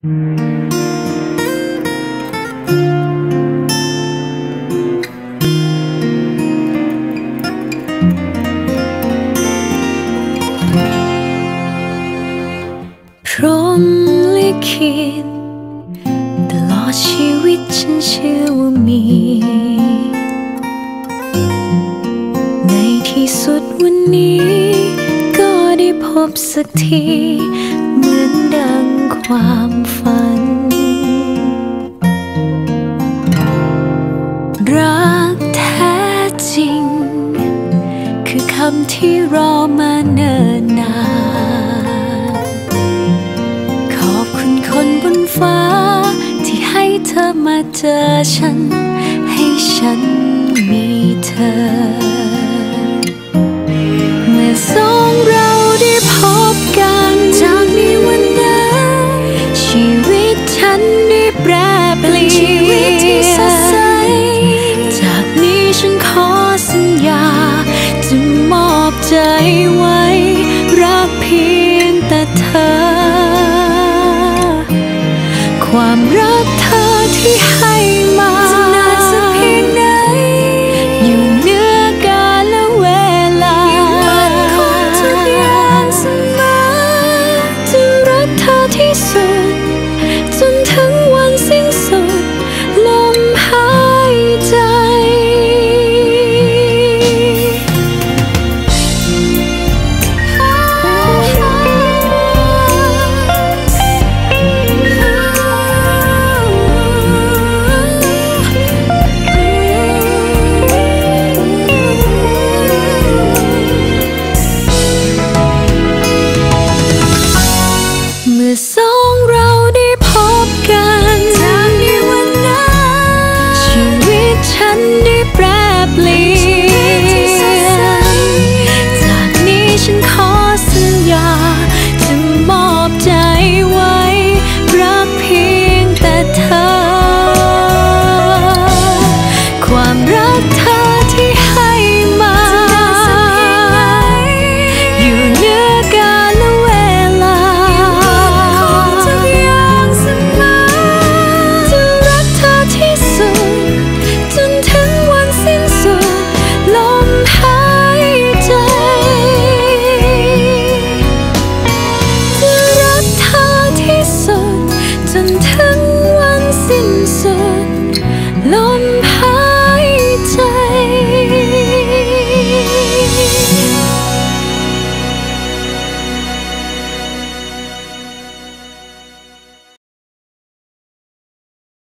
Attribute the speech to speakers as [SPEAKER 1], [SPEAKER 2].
[SPEAKER 1] พรมลิขิตตลอดชีวิตฉันเชื่อว่ามี ในที่สุดวันนี้ ก็ได้พบสักที ความฝัน รักแท้จริง คือคำที่รอมาเนิ่นนาน ขอบคุณคนบนฟ้า ที่ให้เธอมาเจอฉัน ให้ฉันมีเธอ ใจไว้ รักเพียงแต่เธอ ความรักเธอที่ให้มาจะนานสักเพียงไหนอยู่เหนือกาลเวลายังมันคงทุกอย่างเสมอจะรักเธอที่สุด seems so